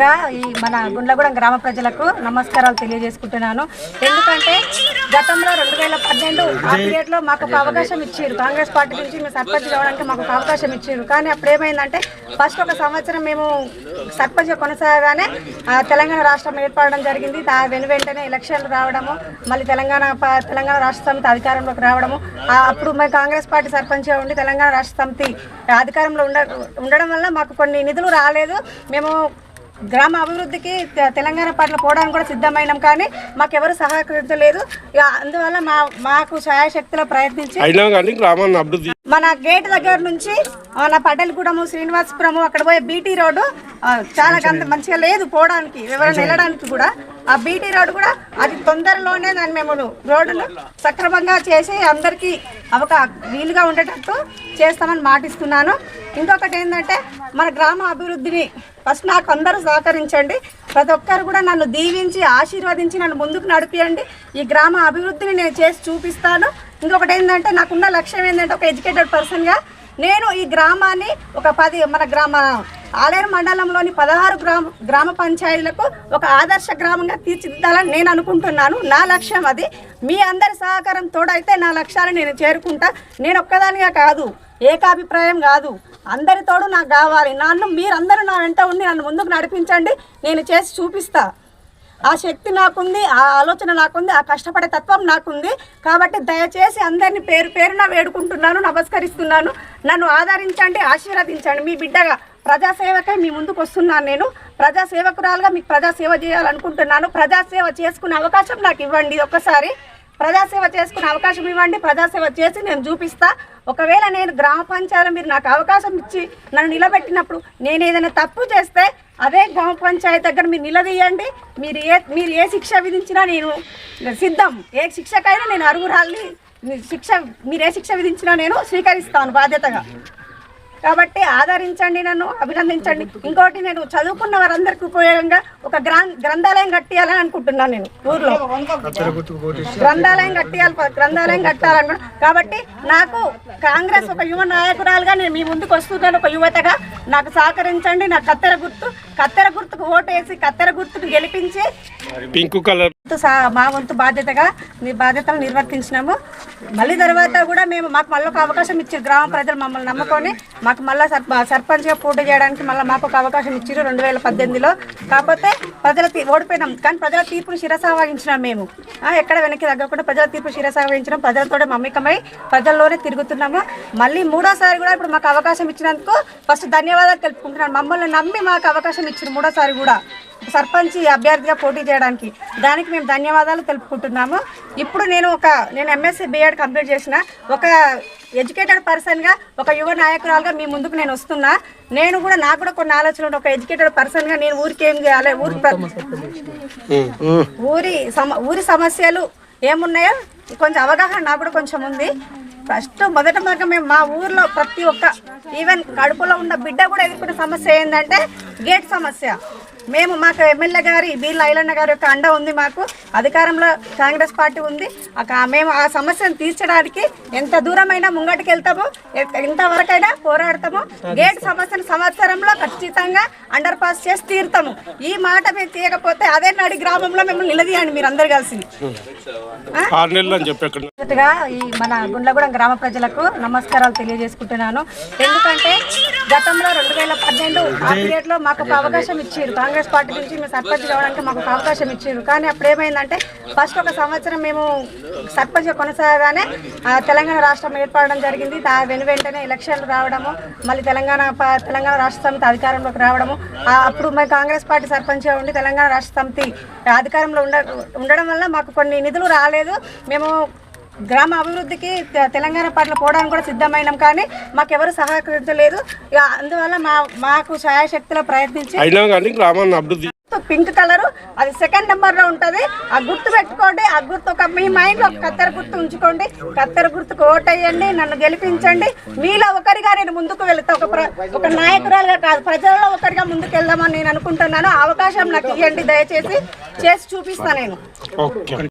ముందుగా ఈ మన గుండ్లగూడెం గ్రామ ప్రజలకు నమస్కారాలు తెలియజేసుకుంటున్నాను. ఎందుకంటే గతంలో రెండు వేల పన్నెండు ఆ పీరియడ్లో మాకు ఒక అవకాశం ఇచ్చారు. కాంగ్రెస్ పార్టీ నుంచి మేము సర్పంచ్ కావడానికి మాకు ఒక అవకాశం ఇచ్చారు. కానీ అప్పుడు ఏమైందంటే ఫస్ట్ ఒక సంవత్సరం మేము సర్పంచ్ కొనసాగానే తెలంగాణ రాష్ట్రం ఏర్పడడం జరిగింది. దా వెను వెంటనే ఎలక్షన్లు రావడము మళ్ళీ తెలంగాణ తెలంగాణ రాష్ట్ర సమితి అధికారంలోకి రావడము. అప్పుడు మేము కాంగ్రెస్ పార్టీ సర్పంచ్గా ఉండి తెలంగాణ రాష్ట్ర సమితి అధికారంలో ఉండ ఉండడం వల్ల మాకు కొన్ని నిధులు రాలేదు. మేము గ్రామ అభివృద్ధికి తె- తెలంగాణ పట్ల పోవడానికి కూడా సిద్ధమైనాం కానీ మాకెవరు సహకరించలేదు. ఇక అందువల్ల మా మాకు శాయశక్తిలో ప్రయత్నించి అయినా కానీ గ్రామాన్ని అభివృద్ధి మన గేట్ దగ్గర నుంచి మన పడ్డలగూడెము శ్రీనివాసపురము అక్కడ పోయే బీటీ రోడ్డు చాలా మంచిగా లేదు పోవడానికి ఎవరైనా వెళ్ళడానికి కూడా. ఆ బీటీ రోడ్డు కూడా అది తొందరలోనే దాన్ని మేము రోడ్డును సక్రమంగా చేసి అందరికీ అవక వీలుగా ఉండేటట్టు చేస్తామని మాటిస్తున్నాను. ఇంకొకటి ఏంటంటే మన గ్రామ అభివృద్ధిని ఫస్ట్ నాకు అందరూ సహకరించండి. ప్రతి ఒక్కరు కూడా నన్ను దీవించి ఆశీర్వదించి నన్ను ముందుకు నడిపియండి. ఈ గ్రామ అభివృద్ధిని నేను చేసి చూపిస్తాను. ఇంకొకటి ఏంటంటే నాకున్న లక్ష్యం ఏంటంటే ఒక ఎడ్యుకేటెడ్ పర్సన్గా నేను ఈ గ్రామాన్ని ఒక పది మన గ్రామ ఆలేరు మండలంలోని పదహారు గ్రామ గ్రామ పంచాయతీలకు ఒక ఆదర్శ గ్రామంగా తీర్చిదిద్దాలని నేను అనుకుంటున్నాను. నా లక్ష్యం అది. మీ అందరి సహకారం తోడైతే నా లక్ష్యాన్ని నేను చేరుకుంటా. నేను ఒక్కదానిగా కాదు ఏకాభిప్రాయం కాదు. అందరితోడు నాకు కావాలి. నన్ను మీరందరూ నా వెంట ఉండి నన్ను ముందుకు నడిపించండి. నేను చేసి చూపిస్తాను ఆ శక్తి నాకుంది ఆ ఆలోచన నాకుంది ఆ కష్టపడే తత్వం నాకుంది. కాబట్టి దయచేసి అందరినీ పేరు పేరున వేడుకుంటున్నాను నమస్కరిస్తున్నాను. నన్ను ఆదరించండి ఆశీర్వదించండి. మీ బిడ్డగా ప్రజాసేవకై మీ ముందుకు వస్తున్నాను నేను. ప్రజాసేవకురాలుగా మీకు ప్రజాసేవ చేయాలనుకుంటున్నాను. ప్రజాసేవ చేసుకునే అవకాశం నాకు ఇవ్వండి ఒక్కసారి. ప్రజాసేవ చేసుకునే అవకాశం ఇవ్వండి ప్రజాసేవ చేసి నేను చూపిస్తా. ఒకవేళ నేను గ్రామ పంచాయతీలో మీరు నాకు అవకాశం ఇచ్చి నన్ను నిలబెట్టినప్పుడు నేను ఏదైనా తప్పు చేస్తే అదే గ్రామ పంచాయతీ దగ్గర మీరు నిలదీయండి. మీరు ఏ మీరు ఏ శిక్ష విధించినా నేను సిద్ధం. ఏ శిక్షకైనా నేను అరుగురాల్ని శిక్ష మీరు ఏ శిక్ష విధించినా నేను స్వీకరిస్తాను బాధ్యతగా. కాబట్టి ఆదరించండి నన్ను అభినందించండి. ఇంకోటి నేను చదువుకున్న వారందరికీ ఉపయోగంగా ఒక గ్రంథాలయం కట్టియాలని అనుకుంటున్నాను నేను ఊర్లో. గ్రంథాలయం కట్టియాలి గ్రంథాలయం కట్టాలనుకున్నా కాబట్టి నాకు కాంగ్రెస్ ఒక యువ నాయకురాలుగా నేను మీ ముందుకు వస్తున్నాను ఒక యువతగా. నాకు సహకరించండి నా కత్తెర గుర్తు కత్తెర గుర్తుకు ఓటేసి కత్తెర గుర్తుకు గెలిపించి పింక్ కలర్ వంతు మా వంతు బాధ్యతగా మీ బాధ్యతలు నిర్వర్తించినాము. మళ్ళీ తర్వాత కూడా మేము మాకు మళ్ళీ ఒక అవకాశం ఇచ్చారు గ్రామ ప్రజలు మమ్మల్ని నమ్ముకొని మాకు మళ్ళీ సర్పంచ్గా పోటీ చేయడానికి మళ్ళీ మాకు ఒక అవకాశం ఇచ్చారు రెండు వేల పద్దెనిమిదిలో. కాకపోతే ప్రజల తీ- ఓడిపోయినాం కానీ ప్రజల తీర్పును శిరసావహించినాం మేము. ఎక్కడ వెనక్కి తగ్గకుండా ప్రజల తీర్పు శిరసావహించడం ప్రజలతోనే మమ్మికమై ప్రజల్లోనే తిరుగుతున్నాము. మళ్ళీ మూడోసారి కూడా ఇప్పుడు మాకు అవకాశం ఇచ్చినందుకు ఫస్ట్ ధన్యవాదాలు తెలుపుకుంటున్నాను. మమ్మల్ని నమ్మి మాకు అవకాశం ఇచ్చారు మూడోసారి కూడా. సర్పంచ్ అభ్యర్థిగా పోటీ చేయడానికి. దానికి మేము ధన్యవాదాలు తెలుపుకుంటున్నాము. ఇప్పుడు నేను ఒక నేను ఎంఎస్సీ బీఎడ్ కంప్లీట్ చేసిన ఒక ఎడ్యుకేటెడ్ పర్సన్గా ఒక యువ నాయకురాలుగా మీ ముందుకు నేను వస్తున్నా. నేను కూడా నాకు కూడా కొన్ని ఆలోచనలు ఒక ఎడ్యుకేటెడ్ పర్సన్గా నేను ఊరికి ఏం చేయాలి? ఊరి ఊరి సమ ఊరి సమస్యలు ఏమున్నాయో కొంచెం అవగాహన నాకు కూడా కొంచెం ఉంది. ఫస్ట్ మొదట మొదట మేము మా ఊర్లో ప్రతి ఒక్క ఈవెన్ కడుపులో ఉన్న బిడ్డ కూడా ఎదుర్కొనే సమస్య ఏంటంటే గేట్ సమస్య. మేము మాకు ఎమ్మెల్యే గారి బీర్ల ఐలన్న గారి యొక్క అండ ఉంది మాకు. అధికారంలో కాంగ్రెస్ పార్టీ ఉంది. మేము ఆ సమస్యను తీర్చడానికి ఎంత దూరమైనా ముంగటికి వెళ్తామో ఎంతవరకైనా పోరాడతాము గేట్ సమస్యను సంవత్సరంలో ఖచ్చితంగా అండర్ పాస్ చేసి తీరుతాము. ఈ మాట మేము తీయకపోతే అదే నాడి గ్రామంలో మిమ్మల్ని నిలదీయండి మీరు అందరు కలిసి ఆరు నెలలు అని చెప్పి అక్కడ మొదటగా ఈ మన గుండ్లగూడెం గ్రామ ప్రజలకు నమస్కారాలు తెలియజేసుకుంటున్నాను. ఎందుకంటే గతంలో రెండు వేల పన్నెండు ఆ పీరియడ్లో మాకు ఒక అవకాశం ఇచ్చారు కాంగ్రెస్ పార్టీ నుంచి మేము సర్పంచ్ కావడానికి మాకు ఒక అవకాశం ఇచ్చారు కానీ అప్పుడు ఏమైందంటే ఫస్ట్ ఒక సంవత్సరం మేము సర్పంచ్ కొనసాగానే తెలంగాణ రాష్ట్రం ఏర్పడడం జరిగింది. దా వెను వెంటనే ఎలక్షన్లు రావడము మళ్ళీ తెలంగాణ తెలంగాణ రాష్ట్ర సమితి అధికారంలోకి రావడము. అప్పుడు మేము కాంగ్రెస్ పార్టీ సర్పంచ్గా ఉండి తెలంగాణ రాష్ట్ర సమితి అధికారంలో ఉండ ఉండడం వల్ల మాకు కొన్ని నిధులు రాలేదు. మేము గ్రామ అభివృద్ధికి తెలంగాణ పార్టీలో పోవడానికి కూడా సిద్ధమైనాం కానీ మాకెవరు సహకరించలేదు. అందువల్ల మా మాకు శాయశక్తిలో ప్రయత్నించి గ్రామాన్ని అభివృద్ధి పింక్ కలర్ అది సెకండ్ నెంబర్లో ఉంటది. ఆ గుర్తు పెట్టుకోండి ఆ గుర్తు ఒక మీ మైండ్లో కత్తెర గుర్తు ఉంచుకోండి. కత్తెర గుర్తుకు ఓటేయండి నన్ను గెలిపించండి. మీలో ఒకరిగా నేను ముందుకు వెళ్తా ఒక ఒక నాయకురాలుగా కాదు ప్రజల్లో ఒకరిగా ముందుకు వెళ్దామని నేను అనుకుంటున్నాను. అవకాశం నాకు ఇవ్వండి దయచేసి. చేసి చూపిస్తా నేను.